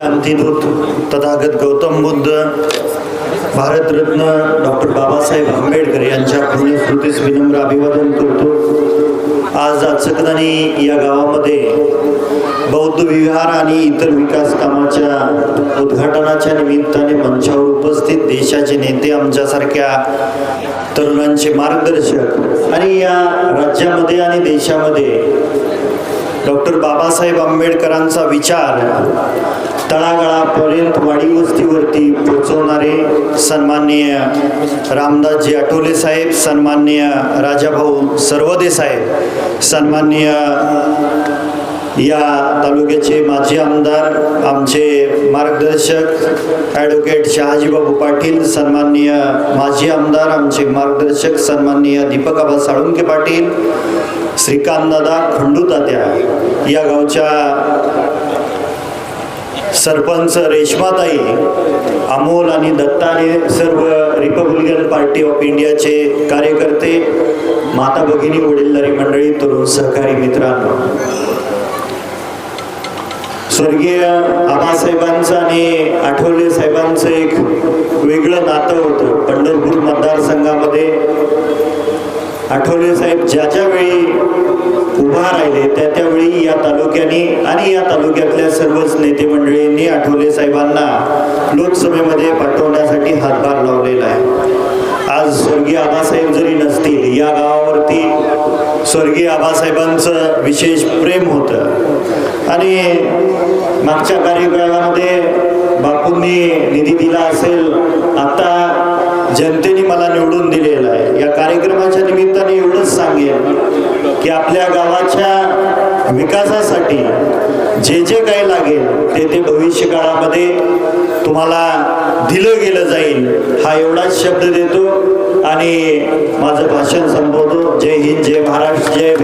क्रांतीदूत तथागत गौतम बुद्ध भारतरत्न डॉक्टर बाबासाहेब आंबेडकर यांच्या पुण्यस्मृतीस विनम्र अभिवादन करतो. आज अचकदानी या गावामध्ये बौद्ध विहार आणि इतर विकास कामाच्या उद्घाटनाच्या निमित्ताने मंचावर उपस्थित देशाचे नेते आमच्यासारख्या तरुणांचे मार्गदर्शक आणि या राज्यामध्ये आणि देशामध्ये डॉक्टर बाबासाहेब आंबेडकरांचा विचार तळागाळापर्यंत वाडी वस्तीवरती पोचवणारे सन्माननीय रामदासजी आठवले साहेब सन्माननीय राजाभाऊ सर्वदे साहेब सन्माननीय या तालुक्याचे माजी आमदार आमचे मार्गदर्शक ॲडव्होकेट शहाजीबाबू पाटील सन्माननीय माजी आमदार आमचे मार्गदर्शक सन्माननीय दीपक आबा साळुंके पाटील श्रीकांतदादा खंडूतात्या या गावच्या सरपंच रेश्माताई अमोल आणि दत्ताने सर्व रिपब्लिकन पार्टी ऑफ इंडियाचे कार्यकर्ते माता भगिनी वडीलधारी मंडळी तरुण सहकारी मित्रांनो. स्वर्गीय आबासाहेबांचं आणि आठवले साहेबांचं एक वेगळं नातं होतं पंढरपूर मतदारसंघामध्ये. आठवले साहेब ज्या ज्यावेळी उभा राहिले त्या त्यावेळी या तालुक्याने आणि या तालुक्यातल्या सर्वच नेते मंडळींनी आठवले साहेबांना लोकसभेमध्ये पाठवण्यासाठी हातभार लावलेला आहे. आज स्वर्गीय आबासाहेब जरी नसतील या गावावरती स्वर्गीय आबासाहेबांचं विशेष प्रेम होतं. आणि मागच्या कार्यकाळामध्ये बापूंनी निधी दिला असेल आता जनतेने मला निवडून दिलेला आहे. या जे जे काही लागेल ते ते भविष्य काळामध्ये तुम्हाला दिलं गेलं जाईल. हा एवढाच शब्द देतो आणि माझं भाषण संपवतो. जय हिंद जय महाराष्ट्र जय